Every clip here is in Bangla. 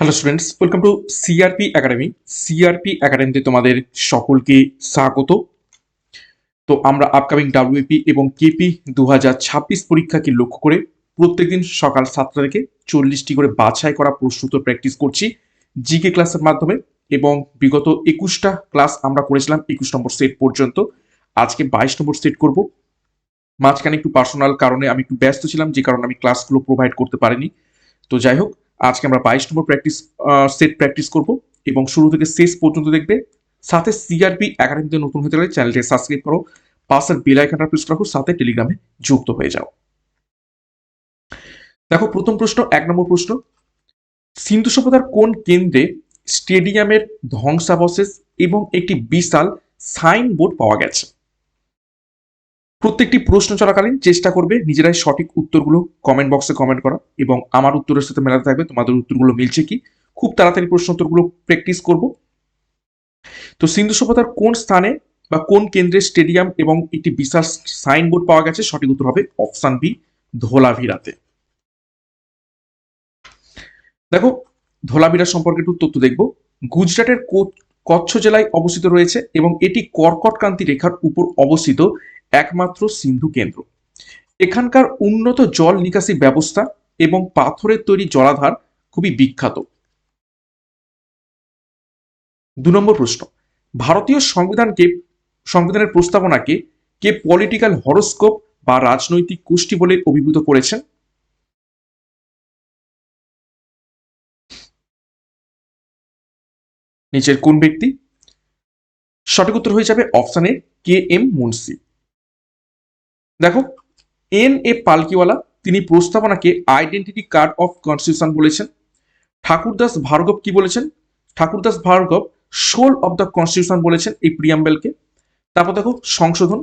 Hello students welcome to CRP academy CRP একাডেমিতে তোমাদের সকলকে স্বাগত। তো আমরা আপকামিং ডাব্লিউপি এবং কেপি দু হাজার ছাব্বিশ পরীক্ষাকে লক্ষ্য করে প্রত্যেকদিন সকাল সাতটা থেকে চল্লিশটি করে বাছাই করা প্রশ্ন উত্তর প্র্যাকটিস করছি জিকে ক্লাসের মাধ্যমে এবং বিগত একুশটা ক্লাস আমরা করেছিলাম একুশ নম্বর সেট পর্যন্ত। আজকে বাইশ নম্বর সেট করব। মাঝখানে একটু পার্সোনাল কারণে আমি একটু ব্যস্ত ছিলাম, যে কারণে আমি ক্লাসগুলো প্রোভাইড করতে পারিনি। তো যাই হোক আজকে আমরা বাইশ নম্বর প্র্যাকটিস সেট প্র্যাকটিস করব এবং শুরু থেকে শেষ পর্যন্ত দেখবে। সাথে সিআরপি একাডেমিতে নতুন হতে গেলে চ্যানেলটি সাবস্ক্রাইব করো পাশের বেল প্রেস রাখো, সাথে টেলিগ্রামে যুক্ত হয়ে যাও। দেখো, প্রথম প্রশ্ন, এক নম্বর প্রশ্ন। সিন্ধু সভ্যতার কোন কেন্দ্রে স্টেডিয়ামের ধ্বংসাবশেষ এবং একটি বিশাল সাইনবোর্ড পাওয়া গেছে? প্রত্যেকটি প্রশ্ন চলাকালীন চেষ্টা করবে নিজেরাই সঠিক উত্তরগুলো কমেন্ট বক্সে কমেন্ট করা এবং আমার উত্তরের সাথে মেলাতে থাকবে, তোমাদের উত্তরগুলো মিলছে কি? খুব তাড়াতাড়ি প্রশ্ন উত্তরগুলো প্র্যাকটিস করব। তো সিন্ধু সভ্যতার কোন স্থানে বা কোন কেন্দ্রে স্টেডিয়াম এবং একটি বিশাল সাইনবোর্ড পাওয়া গেছে? সঠিক উত্তর হবে অপশান বি ধোলাভিরাতে দেখো ধোলাভিরা সম্পর্কে একটু তথ্য দেখব। গুজরাটের কচ্ছ জেলায় অবস্থিত রয়েছে এবং এটি কর্কটকান্তি রেখার উপর অবস্থিত। একমাত্র সিন্ধু কেন্দ্র। এখানকার উন্নত জল নিকাশি ব্যবস্থা এবং পাথরের তৈরি জলাধার খুবই বিখ্যাত। দু নম্বর প্রশ্ন, ভারতীয় সংবিধানকে, সংবিধানের প্রস্তাবনাকে কে পলিটিক্যাল হরোস্কোপ বা রাজনৈতিক গোষ্ঠী বলে অভিভূত করেছেন? নিচের কোন ব্যক্তি? সঠিক উত্তর হয়ে যাবে অপশানে কে এম মুন্সি। দেখো, এন এ পালকিওয়ালা, তিনি প্রস্তাবনাকে আইডেন্টিটি কার্ড অফ কনস্টিটিউশন বলেছেন। ঠাকুরদাস ভার্গব কি বলেছেন? Thakurdas Bhargava soul of the constitution বলেছেন এই প্রিয়াম্বেলকে তারপর দেখো, সংশোধন।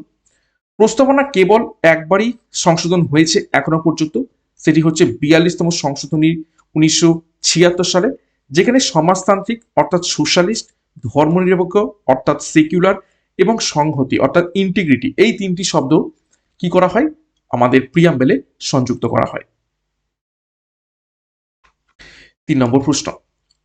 প্রস্তাবনা কেবল একবারই সংশোধন হয়েছে এখনও পর্যন্ত। সেটি হচ্ছে বিয়াল্লিশতম সংশোধনী উনিশশো ছিয়াত্তর সালে, যেখানে সমাজতান্ত্রিক, অর্থাৎ সোশ্যালিস্ট ধর্মনিরপেক্ষ, অর্থাৎ সেকুলার এবং সংহতি, অর্থাৎ ইন্টিগ্রিটি এই তিনটি শব্দ কি করা হয়? আমাদের প্রিয়াম্বেলে সংযুক্ত করা হয়। তিন নম্বর প্রশ্ন।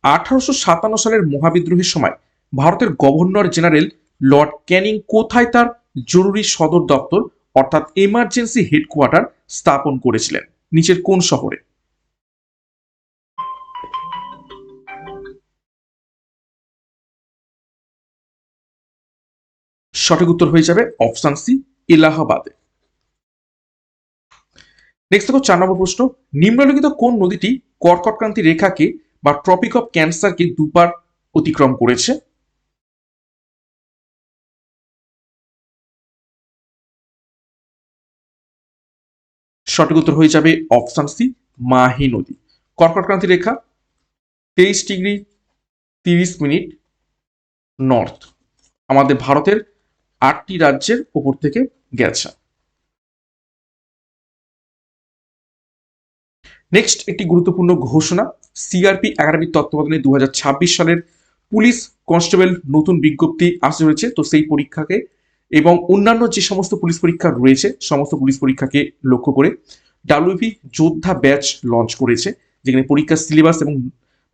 আঠারোশো সাতান্ন সালের মহাবিদ্রোহের সময় ভারতের গভর্নর জেনারেল লর্ড ক্যানিং কোথায় তার জরুরি সদর দপ্তর অর্থাৎ এমার্জেন্সি হেডকোয়ার্টার স্থাপন করেছিলেন? নিচের কোন শহরে? সঠিক উত্তর হয়ে যাবে অপশান সি, এলাহাবাদে। নেক্সট দেখো, চার নম্বর প্রশ্ন। নিম্নলিখিত কোন নদীটি কর্কটক্রান্তি রেখাকে বা ট্রপিক অফ ক্যান্সারকে দুবার অতিক্রম করেছে? সঠিক উত্তর হয়ে যাবে অপশান সি, মাহি নদী। কর্কটক্রান্তি রেখা, তেইশ ডিগ্রি তিরিশ মিনিট নর্থ। আমাদের ভারতের আটটি রাজ্যের উপর থেকে গেছে। নেক্সট একটি গুরুত্বপূর্ণ ঘোষণা সিআরপি একাডেমিক তত্ত্বাবধানে দু হাজার ছাব্বিশ সালের পুলিশ কনস্টেবল নতুন বিজ্ঞপ্তি আসতে হয়েছে তো সেই পরীক্ষাকে এবং অন্যান্য যে সমস্ত পুলিশ পরীক্ষা রয়েছে, সমস্ত পুলিশ পরীক্ষাকে লক্ষ্য করে ডাব্লিউপি যোদ্ধা ব্যাচ লঞ্চ করেছে, যেখানে পরীক্ষার সিলেবাস এবং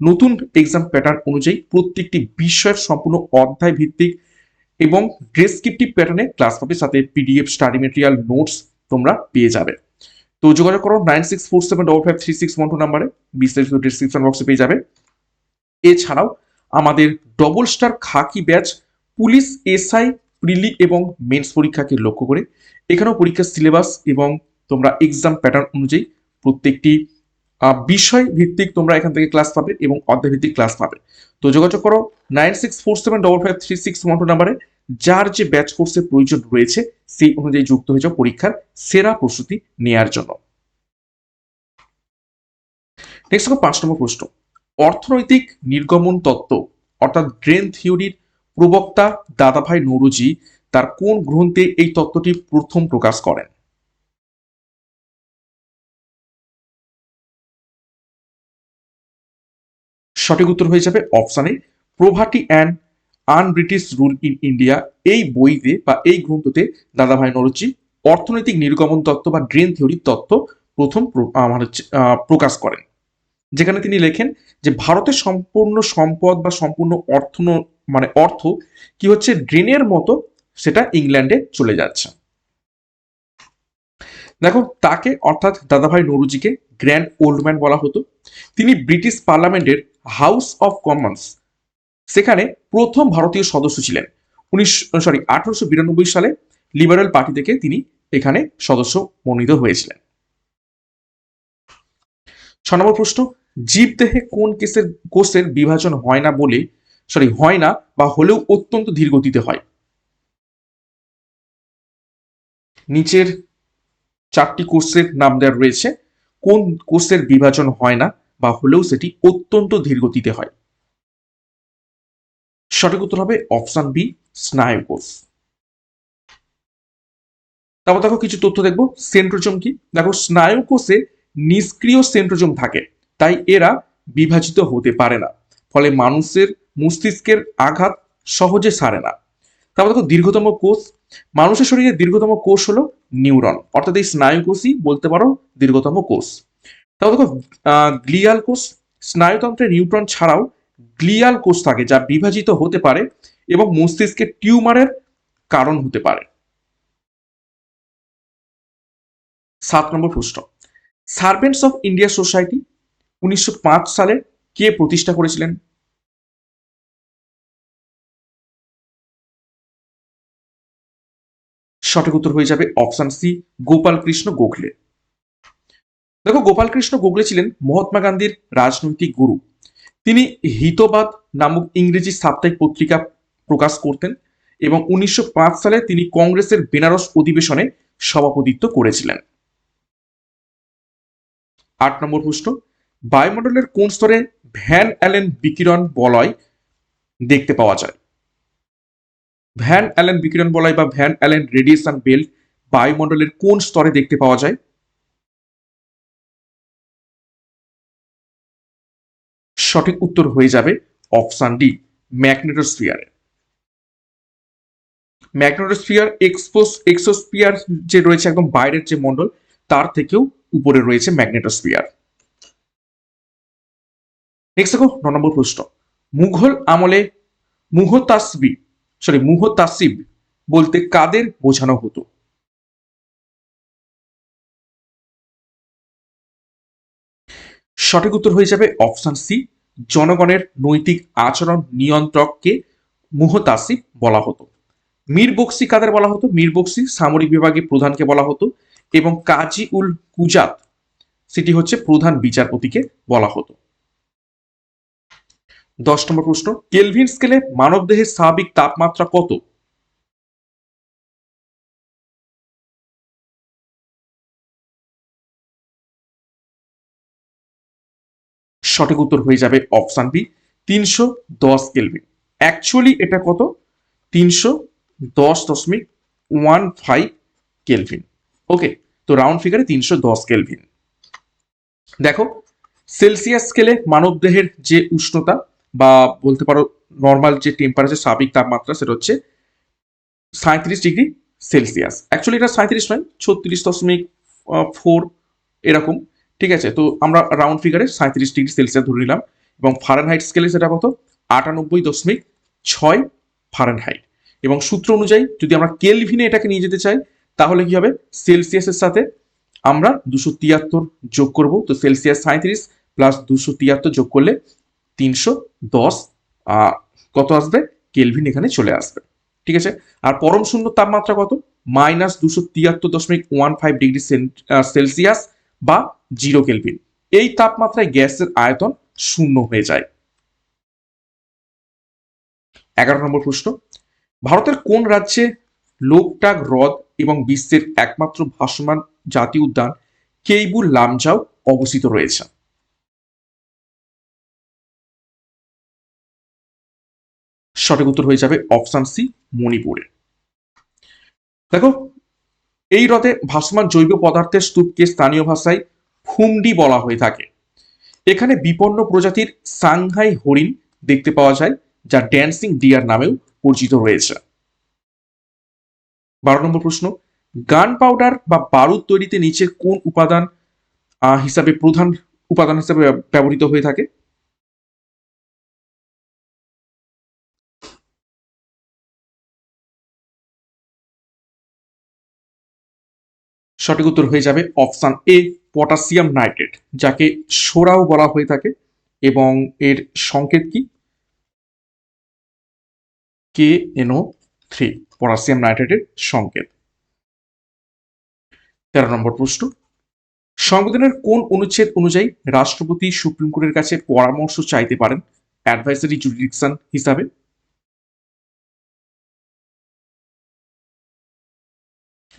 নতুন এক্সাম প্যাটার্ন অনুযায়ী প্রত্যেকটি বিষয়ের সম্পূর্ণ অধ্যায় ভিত্তিক এবং ডেসক্রিপটিভ প্যাটার্নে ক্লাস পাবে। সাথে পিডিএফ স্টাডি মেটেরিয়াল নোটস তোমরা পেয়ে যাবে। তো যোগাযোগ করো nine six four seven double five three six one two নাম্বারে। বিস্তারিত ডিসক্রিপশন বক্সে পেয়ে যাবে। এছাড়াও আমাদের double star khaki batch police, SI, prelim এবং মেন্স পরীক্ষাকে লক্ষ্য করে। এখানেও পরীক্ষার সিলেবাস এবং তোমরা এক্সাম প্যাটার্ন অনুযায়ী প্রত্যেকটি বিষয় ভিত্তিক তোমরা এখান থেকে ক্লাস পাবে এবং অধ্যায় ভিত্তিক ক্লাস পাবে। তো যোগাযোগ করো nine six four seven double five three six one two নাম্বারে। যার যে ব্যাচ কোর্সের প্রয়োজন রয়েছে, সেই অনুযায়ী যুক্ত হয়ে যাও পরীক্ষার সেরা প্রস্তুতি নেয়ার জন্য। নেক্সট পাঁচ নম্বর প্রশ্ন। অর্থনৈতিক নির্গমন তত্ত্ব, অর্থাৎ ড্রেন থিওরির প্রবক্তা দাদাভাই নৌরুজি তার কোন গ্রন্থে এই তত্ত্বটি প্রথম প্রকাশ করেন? সঠিক উত্তর হয়ে যাবে অপশানে poverty and un British rule in India এই বইতে বা এই গ্রন্থতে দাদাভাই নরুচি অর্থনৈতিক নির্গমন তত্ত্ব বা ড্রেন থিওরির তত্ত্ব প্রথম প্র- আমার হচ্ছে প্রকাশ করেন। যেখানে তিনি লেখেন যে ভারতের সম্পূর্ণ সম্পদ বা সম্পূর্ণ অর্থ মানে অর্থ কি হচ্ছে ড্রেনের মতো সেটা ইংল্যান্ডে চলে যাচ্ছে। দেখো, তাকে অর্থাৎ দাদাভাই নরুজিকে গ্র্যান্ড ওল্ড ম্যান বলা হতো। তিনি ব্রিটিশ পার্লামেন্টের হাউস অফ কমন্স সেখানে প্রথম ভারতীয় সদস্য ছিলেন। উনিশ সরি আঠারোশো বিরানব্বই সালে লিবারেল পার্টি থেকে তিনি এখানে সদস্য মনোনীত হয়েছিলেন। ছ নম্বর প্রশ্ন জীবদেহে কোন কেসের, কোষের বিভাজন হয় না বলে সরি হয় না বা হলেও অত্যন্ত ধীর গতিতে হয়? নিচের চারটি কোষের নাম দেওয়া রয়েছে। কোন কোষের বিভাজন হয় না বা হলেও সেটি অত্যন্ত ধীর গতিতে হয়? সঠিক উত্তর হবে অপশন বি, স্নায়ু কোষ। তারপর দেখো কিছু তথ্য দেখব। সেন্ট্রোজম কি? দেখো, স্নায়ু কোষে নিষ্ক্রিয় সেন্ট্রোজম থাকে, তাই এরা বিভাজিত হতে পারে না। ফলে মানুষের মস্তিষ্কের আঘাত সহজে সারে না। তারপর দেখো, দীর্ঘতম কোষ। মানুষের শরীরে দীর্ঘতম কোষ হলো নিউরন। অর্থাৎ এই স্নায়ু কোষই বলতে পারো দীর্ঘতম কোষ। তারপর দেখো গ্লিয়াল কোষ। স্নায়ুতন্ত্রে নিউট্রন ছাড়াও গ্লিয়াল কোষ থাকে যা বিভাজিত হতে পারে এবং মস্তিষ্কের টিউমারের কারণ হতে পারে। সাত নম্বর প্রশ্ন। সার্ভেন্টস অফ ইন্ডিয়া সোসাইটি উনিশশো পাঁচ সালে কে প্রতিষ্ঠা করেছিলেন? সঠিক উত্তর হয়ে যাবে অপশন সি গোপাল কৃষ্ণ গোখলে। দেখো গোপাল কৃষ্ণ গোখলে ছিলেন মহাত্মা গান্ধীর রাজনৈতিক গুরু। তিনি হিতবাদ নামক ইংরেজি সাপ্তাহিক পত্রিকা প্রকাশ করতেন এবং উনিশশো পাঁচ সালে তিনি কংগ্রেসের বেনারস অধিবেশনে সভাপতিত্ব করেছিলেন। আট নম্বর প্রশ্ন, বায়ুমণ্ডলের কোন স্তরে ভ্যান অ্যালেন বিকিরণ বলয় দেখতে পাওয়া যায়? ভ্যান অ্যালেন বিকিরণ বলয় বা ভ্যান অ্যালেন রেডিয়েশন বেল্ট বায়ুমণ্ডলের কোন স্তরে দেখতে পাওয়া যায়? সঠিক উত্তর হয়ে যাবে অপশান ডি, ম্যাগনেটোস্ফিয়ারে। ম্যাগনেটোস্ফিয়ার, এক্সপোস, এক্সোস্ফিয়ার যে রয়েছে একদম বাইরের যে মণ্ডল, তার থেকেও উপরে রয়েছে ম্যাগনেটোস্ফিয়ার। নেক্সট দেখো, ন নম্বর প্রশ্ন। মুঘল আমলে মুহতাসবি সরি মুহতাসিব বলতে কাদের বোঝানো হতো? সঠিক উত্তর হয়ে যাবে অপশন সি জনগণের নৈতিক আচরণ নিয়ন্ত্রককে মুহতাসিব বলা হতো। মীর বক্সি কাদের বলা হতো? মীর বক্সি সামরিক বিভাগে প্রধানকে বলা হতো এবং কাজী উল কুজাত সেটি হচ্ছে প্রধান বিচারপতিকে বলা হতো। দশ নম্বর প্রশ্ন, কেলভিন স্কেলে মানবদেহের স্বাভাবিক তাপমাত্রা কত? সঠিক উত্তর হয়ে যাবে অপশান বি তিনশো দশ কেলভিন অ্যাকচুয়ালি এটা কত? তিনশো দশ দশমিক ওয়ান ফাইভ কেলভিন ওকে তো রাউন্ড ফিগারে তিনশো দশ কেলভিন দেখো সেলসিয়াস স্কেলে মানবদেহের যে উষ্ণতা বা বলতে পারো নর্মাল যে টেম্পারেচার স্বাভাবিক তাপমাত্রা, সেটা হচ্ছে সাঁত্রিশ ডিগ্রি সেলসিয়াস অ্যাকচুয়ালি এটা সাঁত্রিশ নয়, ছত্রিশ দশমিক ফোর এরকম। ঠিক আছে? তো আমরা রাউন্ড ফিগারে সাঁত্রিশ ডিগ্রি সেলসিয়াস ধরে নিলাম এবং ফারেনহাইট স্কেলে সেটা কত? আটানব্বই দশমিক ছয় ফারেনহাইট এবং সূত্র অনুযায়ী যদি আমরা কেলভিনে এটাকে নিয়ে যেতে চাই, তাহলে কি হবে? সেলসিয়াসের সাথে আমরা দুশো তিয়াত্তর যোগ করব। তো সেলসিয়াস সাঁত্রিশ প্লাস দুশো তিয়াত্তর যোগ করলে তিনশো দশ কত আসবে? কেলভিন এখানে চলে আসবে। ঠিক আছে? আর পরম শূন্য তাপমাত্রা কত? মাইনাস দুশো তিয়াত্তর দশমিক ওয়ান ফাইভ ডিগ্রি সেলসিয়াস বা জিরো কেলভিন। এই তাপমাত্রায় গ্যাসের আয়তন শূন্য হয়ে যায়। এগারো নম্বর প্রশ্ন। ভারতের কোন রাজ্যে লোকটাক হ্রদ এবং বিশ্বের একমাত্র ভাসমান জাতীয় উদ্যান কেইবুল লামজাও অবস্থিত রয়েছে? সঠিক উত্তর হয়ে যাবে অপশান সি, মণিপুরে। দেখো, এই হ্রদে ভাসমান জৈব পদার্থের স্তূপকে স্থানীয় ভাষায় ফুমডি বলা হয়ে থাকে। এখানে বিপন্ন প্রজাতির সাংহাই হরিণ দেখতে পাওয়া যায়, যা ড্যান্সিং ডিয়ার নামেও পরিচিত রয়েছে। বারো নম্বর প্রশ্ন, গান পাউডার বা বারুদ তৈরিতে নিচে কোন উপাদান হিসাবে প্রধান উপাদান হিসাবে ব্যবহৃত হয়ে থাকে? সঠিক উত্তর হয়ে যাবে অপশান এ। পটাশিয়াম নাইট্রেট, যাকে সোরাও বলা হয়ে থাকে, এবং এর সংকেত কি? K N O three, potassium নাইট্রেটের সংকেত। তেরো নম্বর প্রশ্ন। সংবিধানের কোন অনুচ্ছেদ অনুযায়ী রাষ্ট্রপতি সুপ্রিম কোর্টের কাছে পরামর্শ চাইতে পারেন অ্যাডভাইসারি জুডিকশন হিসাবে?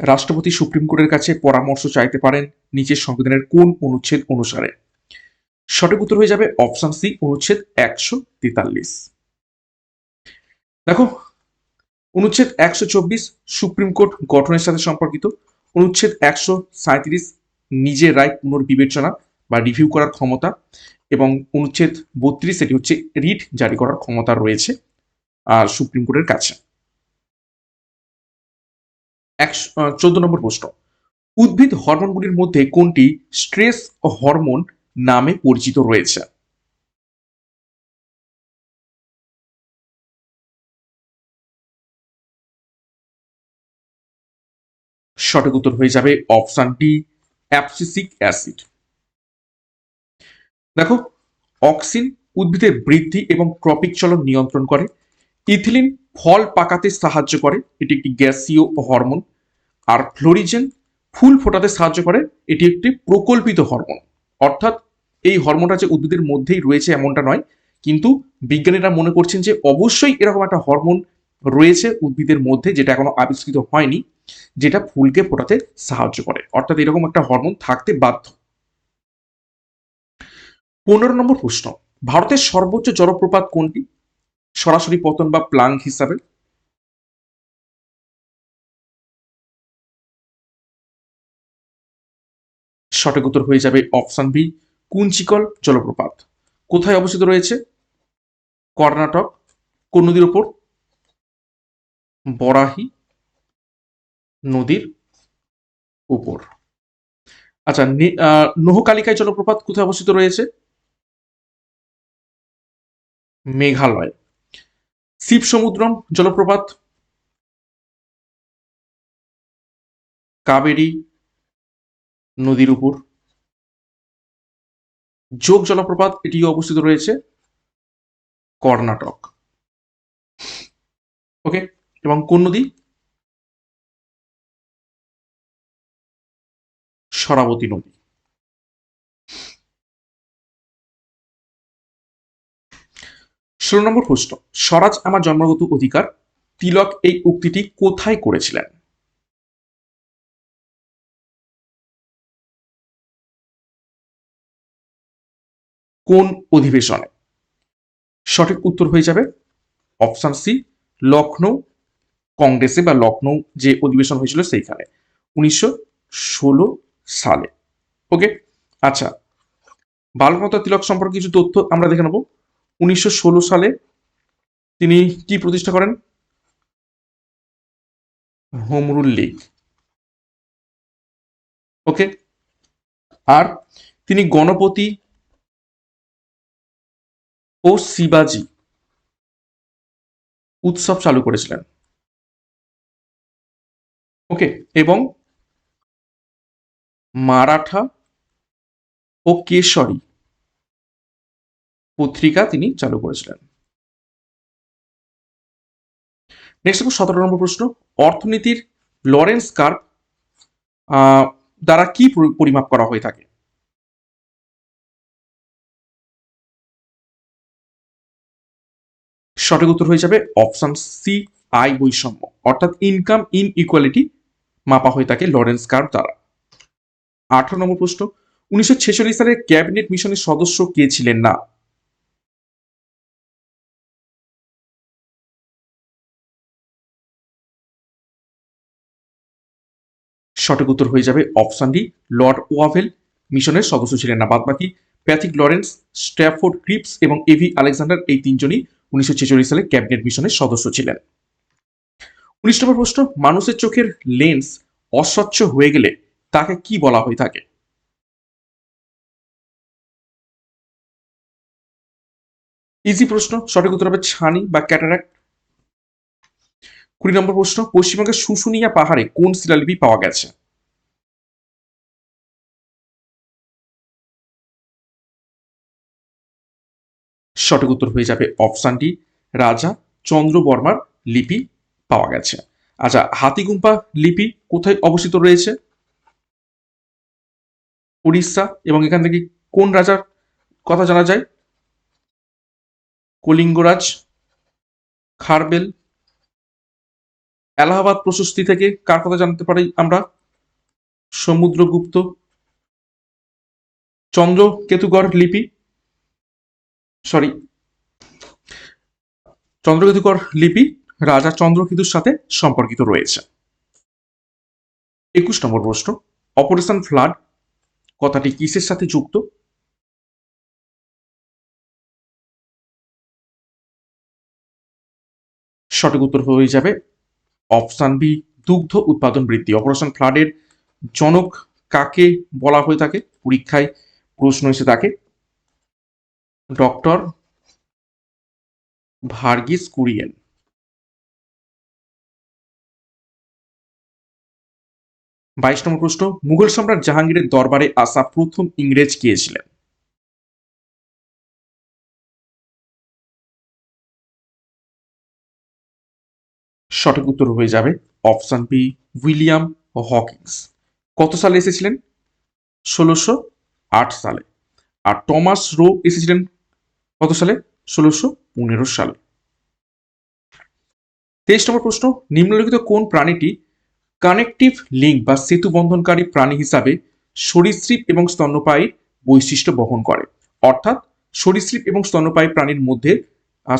রাষ্ট্রপতি সুপ্রিম কোর্টের কাছে পরামর্শ চাইতে পারেন নিচের সংবিধানের কোন অনুচ্ছেদ অনুসারে। সঠিক উত্তর হয়ে যাবে অপশন সি, অনুচ্ছেদ একশো তেতাল্লিশ। দেখো, অনুচ্ছেদ একশো চব্বিশ সুপ্রিম কোর্ট গঠনের সাথে সম্পর্কিত। অনুচ্ছেদ একশো সাঁত্রিশ নিজের রায় পুনর্বিবেচনা বা রিভিউ করার ক্ষমতা এবং অনুচ্ছেদ বত্রিশ, এটি হচ্ছে রিট জারি করার ক্ষমতা রয়েছে, আর সুপ্রিম কোর্টের কাছে। একশো চোদ্দ নম্বর প্রশ্ন। উদ্ভিদ হরমোনগুলির মধ্যে কোনটি স্ট্রেস হরমোন নামে পরিচিত রয়েছে? সঠিক উত্তর হয়ে যাবে অপশন ডি, অ্যাপসিসিক অ্যাসিড। দেখো, অক্সিন উদ্ভিদের বৃদ্ধি এবং ট্রপিক চলন নিয়ন্ত্রণ করে। ইথিলিন ফল পাকাতে সাহায্য করে, এটি একটি গ্যাসীয় হরমোন। আর ফ্লোরিজেন ফুল ফোটাতে সাহায্য করে, এটি একটি প্রকল্পিত হরমোন। অর্থাৎ এই হরমোনটা যে উদ্ভিদের মধ্যেই রয়েছে এমনটা নয়, কিন্তু বিজ্ঞানীরা মনে করছেন যে অবশ্যই এরকম একটা হরমোন রয়েছে উদ্ভিদের মধ্যে যেটা এখনও আবিষ্কৃত হয়নি, যেটা ফুলকে ফোটাতে সাহায্য করে। অর্থাৎ এরকম একটা হরমোন থাকতে বাধ্য। পনেরো নম্বর প্রশ্ন, ভারতের সর্বোচ্চ জলপ্রপাত কোনটি? সরাসরি পতন বা প্লাং হিসাবে? সঠিক উত্তর হয়ে যাবে অপশন বি, কুঞ্চিকল জলপ্রপাত। কোথায় অবস্থিত রয়েছে? কর্ণাটক। কোন নদীর ওপর বরাহি। নদীর উপর। আচ্ছা নহকালিকায় জলপ্রপাত কোথায় অবস্থিত রয়েছে? মেঘালয়। শিব সমুদ্রম জলপ্রপাত, কাবেরী নদীর উপর। যোগ জলপ্রপাত এটি অবস্থিত রয়েছে কর্ণাটক। ওকে, এবং কোন নদী? সরাবতী নদী। ষোলো নম্বর প্রশ্ন, স্বরাজ আমার জন্মগত অধিকার? তিলক এই উক্তিটি কোথায় করেছিলেন? কোন অধিবেশনে? সঠিক উত্তর হয়ে যাবে অপশান সি লখনৌ কংগ্রেসে বা লখনৌ যে অধিবেশন হয়েছিল সেইখানে, উনিশশো ষোলো সালে। ওকে? আচ্ছা বালগঙ্গাধর তিলক সম্পর্কে কিছু তথ্য আমরা দেখে নেব। উনিশশো ষোলো সালে তিনি কি প্রতিষ্ঠা করেন? Home rule league. ওকে? আর তিনি গণপতি ও শিবাজি উৎসব চালু করেছিলেন। ওকে? এবং মারাঠা ও কেশরী পত্রিকা তিনি চালু করেছিলেন। নেক্সট সতেরো নম্বর প্রশ্ন, অর্থনীতির লরেন্স কার্ভ দ্বারা কি পরিমাপ করা হয়ে থাকে? সঠিক উত্তর হয়ে যাবে অপশন সি, আই বৈষম্য। অর্থাৎ ইনকাম ইন ইকুয়ালিটি মাপা হয়ে থাকে লরেন্স কার্ভ দ্বারা। আঠারো নম্বর প্রশ্ন, উনিশশো ছেচল্লিশ সালে ক্যাবিনেট মিশনের সদস্য কে ছিলেন না? সঠিক উত্তর হয়ে যাবে অপশান ডি, লর্ড ওয়াভেল, মিশনের সদস্য ছিলেন না বাদবাকি প্যাথিক লরেন্স স্ট্যাফোর্ড ক্রিপস এবং এভি আলেকজান্ডার এই তিনজনই উনিশশো ছেচল্লিশ সালে ক্যাবিনেট মিশনের সদস্য ছিলেন। উনিশ নম্বর প্রশ্ন, মানুষের চোখের লেন্স অস্বচ্ছ হয়ে গেলে তাকে কি বলা হয়ে থাকে? ইজি প্রশ্ন, সঠিক উত্তর হবে ছানি বা ক্যাটারাক্ট। কুড়ি নম্বর প্রশ্ন, পশ্চিমবঙ্গের শুশুনিয়া পাহাড়ে কোন শিলালিপি পাওয়া গেছে? সঠিক উত্তর হয়ে যাবে অপশানটি রাজা চন্দ্র বর্মার লিপি পাওয়া গেছে। আচ্ছা হাতিগুম্পা লিপি কোথায় অবস্থিত রয়েছে? উড়িষ্যা, এবং এখান থেকে কোন রাজার কথা জানা যায়? কলিঙ্গরাজ, খারবেল এলাহাবাদ প্রশস্তি থেকে কার কথা জানতে পারি আমরা? সমুদ্রগুপ্ত, চন্দ্র কেতুগড় লিপি সরি চন্দ্রকেতুগড় লিপি, রাজা চন্দ্রকেতুর সাথে সম্পর্কিত রয়েছে। একুশ নম্বর প্রশ্ন, অপারেশন ফ্লাড কথাটি কিসের সাথে যুক্ত? সঠিক উত্তর হয়ে যাবে অপশান বি, দুগ্ধ উৎপাদন বৃদ্ধি। অপারেশন ফ্লাডের জনক কাকে বলা হয়ে থাকে? পরীক্ষায় প্রশ্ন এসে থাকে। ডক্টর ভার্গিস কুরিয়েন। বাইশ নম্বর প্রশ্ন, মুঘল সম্রাট জাহাঙ্গীরের দরবারে আসা প্রথম ইংরেজ কে ছিলেন? সঠিক উত্তর হয়ে যাবে অপশন বি, উইলিয়াম হকিংস কত সালে এসেছিলেন? ষোলোশো আট সালে। আর টমাস রো এসেছিলেন কত সালে? ষোলোশো পনেরো সালে। তেইশ নম্বর প্রশ্ন, নিম্নলিখিত কোন প্রাণীটি কানেকটিভ লিঙ্ক বা সেতু বন্ধনকারী প্রাণী হিসাবে সরীসৃপ এবং স্তন্যপায়ী বৈশিষ্ট্য বহন করে? অর্থাৎ সরীসৃপ এবং স্তন্যপায়ী প্রাণীর মধ্যে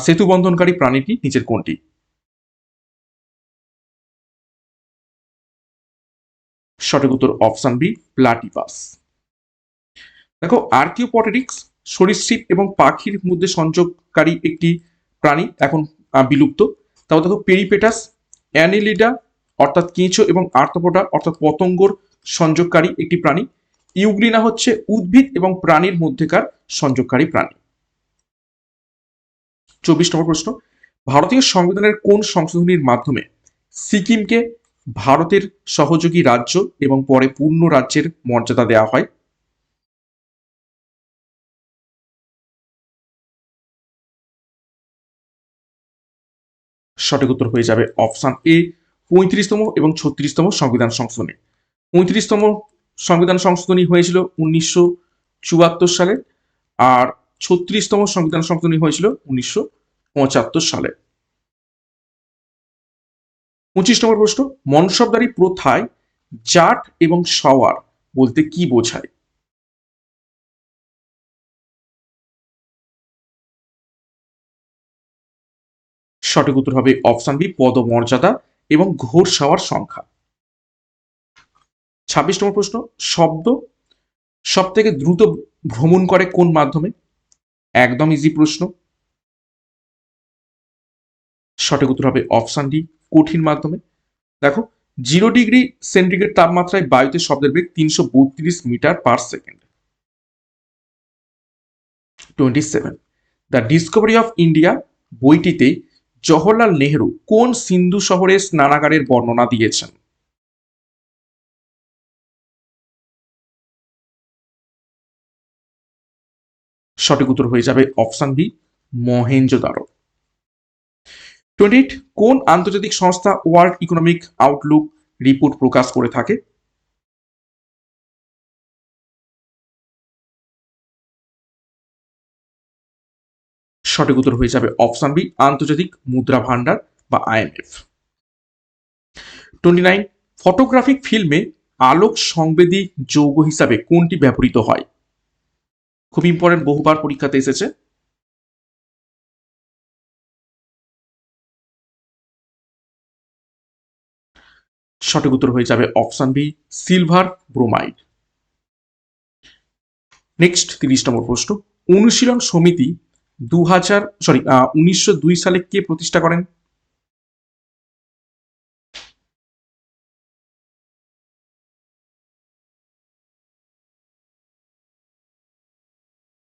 সেতু বন্ধনকারী প্রাণীটি নিচের কোনটি? সঠিক উত্তর অপশন বি, প্লাটিপাস। দেখো আর্কিওপটেরিক্স সরীসৃপ এবং পাখির মধ্যে সংযোগকারী একটি প্রাণী এখন বিলুপ্ত। তাও দেখো, পেরিপেটাস, অ্যানিলিডা, অর্থাৎ কেঁচো এবং আর্থপোডা অর্থাৎ পতঙ্গর সংযোগকারী একটি প্রাণী। ইউগ্লিনা হচ্ছে উদ্ভিদ এবং প্রাণীর মধ্যেকার সংযোগকারী প্রাণী। চব্বিশ নম্বর প্রশ্ন, ভারতীয় সংবিধানের কোন সংশোধনীর মাধ্যমে সিকিমকে ভারতের সহযোগী রাজ্য এবং পরে পূর্ণ রাজ্যের মর্যাদা দেওয়া হয়। সঠিক উত্তর হয়ে যাবে অপশান এ, পঁয়ত্রিশতম এবং ছত্রিশতম সংবিধান সংশোধনী। পঁয়ত্রিশতম সংবিধান সংশোধনী হয়েছিল উনিশশো চুয়াত্তর সালে, আর ছত্রিশতম সংবিধান সংশোধনী হয়েছিল উনিশশো পঁচাত্তর সালে। পঁচিশ নম্বর প্রশ্ন মনসবদারি প্রথায় জাট এবং সওয়ার বলতে কি বোঝায়? সঠিক উত্তর হবে অপশন বি, পদমর্যাদা এবং ঘোর সাওয়ার সংখ্যা। ছাব্বিশ নম্বর প্রশ্ন, শব্দ সব থেকে দ্রুত ভ্রমণ করে কোন মাধ্যমে? একদম ইজি প্রশ্ন। সঠিক উত্তর হবে অপশন ডি কঠিন মাধ্যমে। দেখো জিরো ডিগ্রি সেন্টিগ্রেড তাপমাত্রায় বায়ুতে শব্দের বেগ তিনশো বত্রিশ metre per second twenty seven the discovery of India বইটিতে জওহরলাল নেহরু কোন সিন্ধু শহরের স্নানাগারের বর্ণনা দিয়েছেন? সঠিক উত্তর হয়ে যাবে অপশন বি মহেঞ্জোদারো টোয়েন্টি কোন আন্তর্জাতিক সংস্থা ওয়ার্ল্ড ইকোনমিক আউটলুক রিপোর্ট প্রকাশ করে থাকে? সঠিক উত্তর হয়ে যাবে অপশন বি আন্তর্জাতিক মুদ্রা ভান্ডার বা আইএমএফ টোয়েন্টি নাইন ফটোগ্রাফিক ফিল্মে আলোক সংবেদী যৌগ হিসাবে কোনটি ব্যবহৃত হয়? খুব ইম্পর্টেন্ট বহুবার পরীক্ষাতে এসেছে। সঠিক উত্তর হয়ে যাবে option B, silver bromide. Next, তিরিশ নম্বর প্রশ্ন। অনুশীলন সমিতি দু হাজার সরি উনিশশো দুই সালে কে প্রতিষ্ঠা করেন?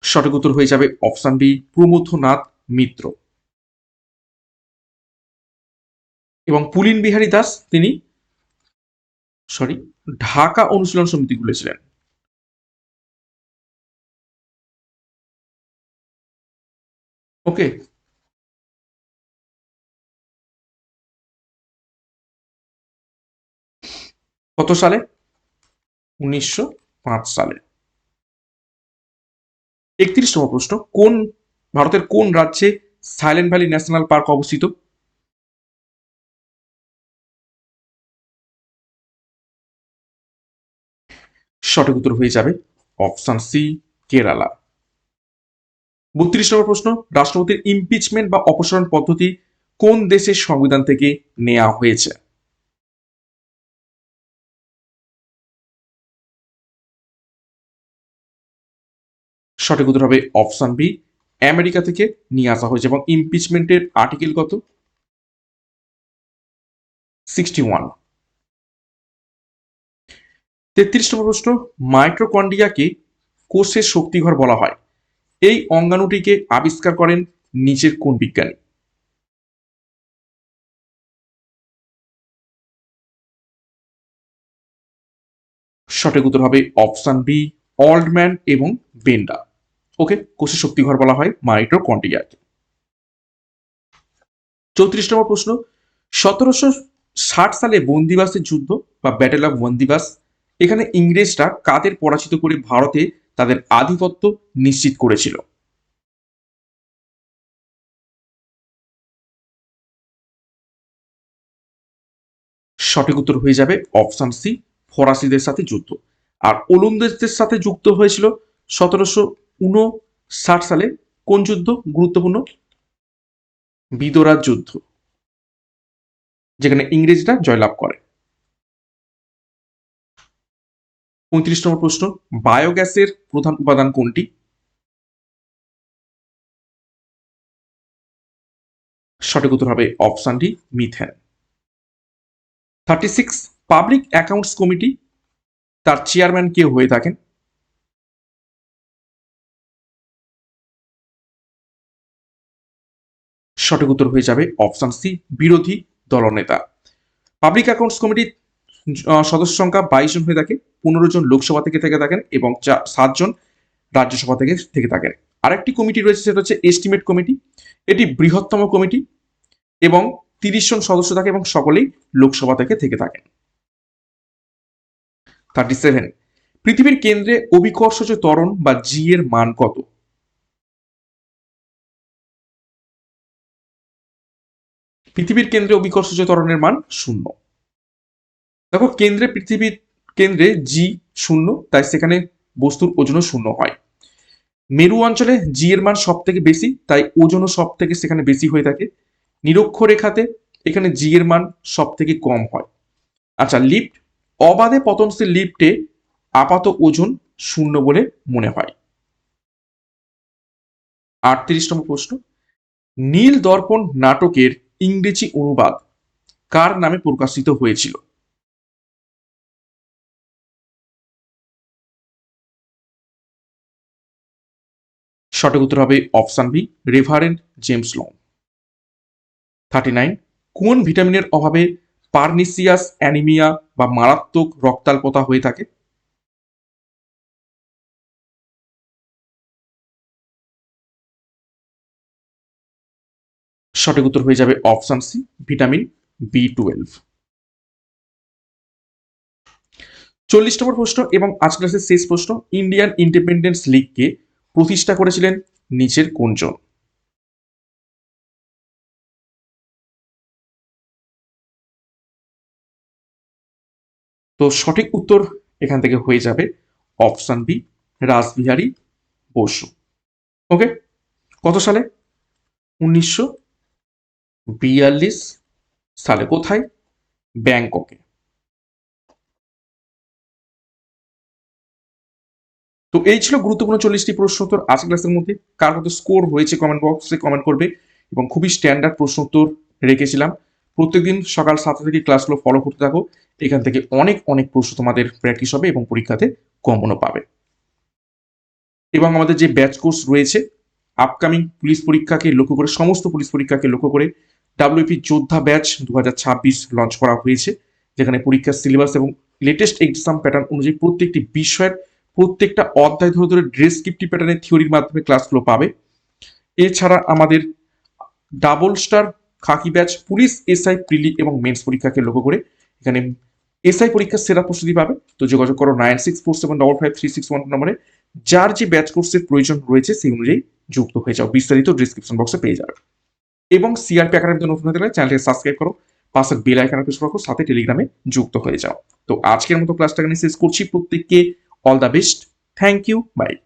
সঠিক উত্তর হয়ে যাবে অপশন বি, প্রমথনাথ মিত্র। এবং পুলিন বিহারী দাস, তিনি সরি ঢাকা অনুশীলন সমিতি খুলেছিলেন ওকে কত সালে? উনিশশো পাঁচ সালে। একত্রিশতম প্রশ্ন, কোন ভারতের কোন রাজ্যে সাইলেন্ট ভ্যালি ন্যাশনাল পার্ক অবস্থিত? সঠিক উত্তর হয়ে যাবে অপশন সি, কেরালা। বত্রিশ নম্বর প্রশ্ন, রাষ্ট্রপতির ইমপিচমেন্ট বা অপসারণ পদ্ধতি কোন দেশের সংবিধান থেকে নেওয়া হয়েছে? সঠিক উত্তর হবে অপশন বি, আমেরিকা থেকে নিয়ে আসা হয়েছে এবং ইমপিচমেন্টের আর্টিকেল কত? সিক্সটি ওয়ান তেত্রিশ নম্বর প্রশ্ন মাইক্রোকন্ডিয়াকে কোষের শক্তিঘর বলা হয়? এই অঙ্গাণুটিকে আবিষ্কার করেন নিচের কোন বিজ্ঞানী? সঠিক উত্তর হবে অপশন বি, অল্ডম্যান এবং বেন্ডা। ওকে, কোষের শক্তিঘর বলা হয় মাইক্রোকন্ডিয়াকে চৌত্রিশ নম্বর প্রশ্ন, সতেরোশো ষাট সালে বন্দিবাসের যুদ্ধ বা ব্যাটেল অফ বন্দিবাস এখানে ইংরেজরা কাদের পরাজিত করে ভারতে তাদের আধিপত্য নিশ্চিত করেছিল। সঠিক উত্তর হয়ে যাবে অপশন সি, ফরাসিদের সাথে যুদ্ধ। আর ওলন্দাজদের সাথে যুক্ত হয়েছিল সতেরোশো উনষাট সালে। কোন যুদ্ধ? গুরুত্বপূর্ণ। বিদোরার যুদ্ধ, যেখানে ইংরেজরা জয়লাভ করে। পঁয়ত্রিশ নম্বর প্রশ্ন বায়োগ্যাসের প্রধান উপাদান কোনটি? সঠিক উত্তর হবে option D methane thirty six public accounts committee তার চেয়ারম্যান কে হয়ে থাকেন? সঠিক উত্তর হয়ে যাবে অপশন সি বিরোধী দলনেতা. পাবলিক অ্যাকাউন্টস কমিটির সদস্য সংখ্যা বাইশ জন হয়ে থাকে, পনেরো জন লোকসভা থেকে থেকে থাকেন এবং সাতজন রাজ্যসভা থেকে থেকে থাকেন। আরেকটি কমিটি রয়েছে, সেটা হচ্ছে এস্টিমেট কমিটি এটি বৃহত্তম কমিটি এবং তিরিশ জন সদস্য থাকে এবং সকলেই লোকসভা থেকে থেকে থাকেন। থার্টি সেভেন পৃথিবীর কেন্দ্রে অভিকর্ষজ ত্বরণ বা জি এর মান কত? পৃথিবীর কেন্দ্রে অভিকর্ষজ ত্বরণের মান শূন্য। দেখো, কেন্দ্রে পৃথিবীর কেন্দ্রে জি শূন্য, তাই সেখানে বস্তুর ওজনও শূন্য হয়। মেরু অঞ্চলে জি এর মান সব থেকে বেশি, তাই ওজনও সব থেকে সেখানে বেশি হয়ে থাকে। নিরক্ষরেখাতে এখানে জি এর মান সব থেকে কম হয়। আচ্ছা লিফট, অবাধে পতনশীল লিফটে আপাত ওজন শূন্য বলে মনে হয়। আটত্রিশতম প্রশ্ন, নীল দর্পণ নাটকের ইংরেজি অনুবাদ কার নামে প্রকাশিত হয়েছিল? সঠিক উত্তর হবে option B, reverend James Long. Thirty nine, কোন ভিটামিনের অভাবে পার্নিসিয়াস অ্যানিমিয়া বা মারাত্মক রক্তাল্পতা হয়ে থাকে? সঠিক উত্তর হয়ে যাবে option C, vitamin B twelve. চল্লিশ নম্বর প্রশ্ন এবং আজ ক্লাসের শেষ প্রশ্ন, ইন্ডিয়ান ইন্ডিপেন্ডেন্স লিগকে প্রতিষ্ঠা করেছিলেন নিচের কোনজন তো সঠিক উত্তর এখান থেকে হয়ে যাবে option B, Rashbehari Bose. Okay? কত সালে? উনিশশো বিয়াল্লিশ সালে। কোথায়? ব্যাংককে। তো এই ছিল গুরুত্বপূর্ণ চল্লিশটি প্রশ্ন উত্তর আজ ক্লাসের মধ্যে। কার কত স্কোর হয়েছে কমেন্ট বক্সে কমেন্ট করবে এবং খুবই স্ট্যান্ডার্ড প্রশ্ন উত্তর রেখেছিলাম। প্রত্যেকদিন সকাল সাতটা থেকে ক্লাসগুলো ফলো করতে থাকো। এখান থেকে অনেক অনেক প্রশ্ন তোমাদের প্র্যাকটিস হবে এবং পরীক্ষাতে কমনও পাবে। এবং আমাদের যে ব্যাচ কোর্স রয়েছে আপকামিং পুলিশ পরীক্ষাকে লক্ষ্য করে, সমস্ত পুলিশ পরীক্ষাকে লক্ষ্য করে ডাব্লিউপি যোদ্ধা ব্যাচ দু হাজার ছাব্বিশ লঞ্চ করা হয়েছে। যেখানে পরীক্ষার সিলেবাস এবং লেটেস্ট এক্সাম প্যাটার্ন অনুযায়ী প্রত্যেকটি বিষয়ের প্রত্যেকটা অধ্যায় ধরে ধরে ডেসক্রিপটিভ প্যাটার্নের থিওরির মাধ্যমে ক্লাসগুলো পাবে। এছাড়া আমাদের double star khaki batch police SI prelim এবং মেন্স পরীক্ষাকে লক্ষ্য করে এখানে এসআই পরীক্ষার সেরা প্রস্তুতি পাবে, তো যোগাযোগ করো nine six four seven double five three six one নম্বরে। যার যে ব্যাচ কোর্সের প্রয়োজন রয়েছে সেই অনুযায়ী যুক্ত হয়ে যাও। বিস্তারিত ডিসক্রিপশন বক্সে পেয়ে যাবে। এবং সিআরপি একাডেমিতে নতুন হতে গেলে চ্যানেলটি সাবস্ক্রাইব করো। পাশের বেল আইকনে প্রেস রাখো, সাথে টেলিগ্রামে যুক্ত হয়ে যাও। তো আজকের মতো ক্লাসটা এখানে শেষ করছি। প্রত্যেককে All the best. Thank you. Bye.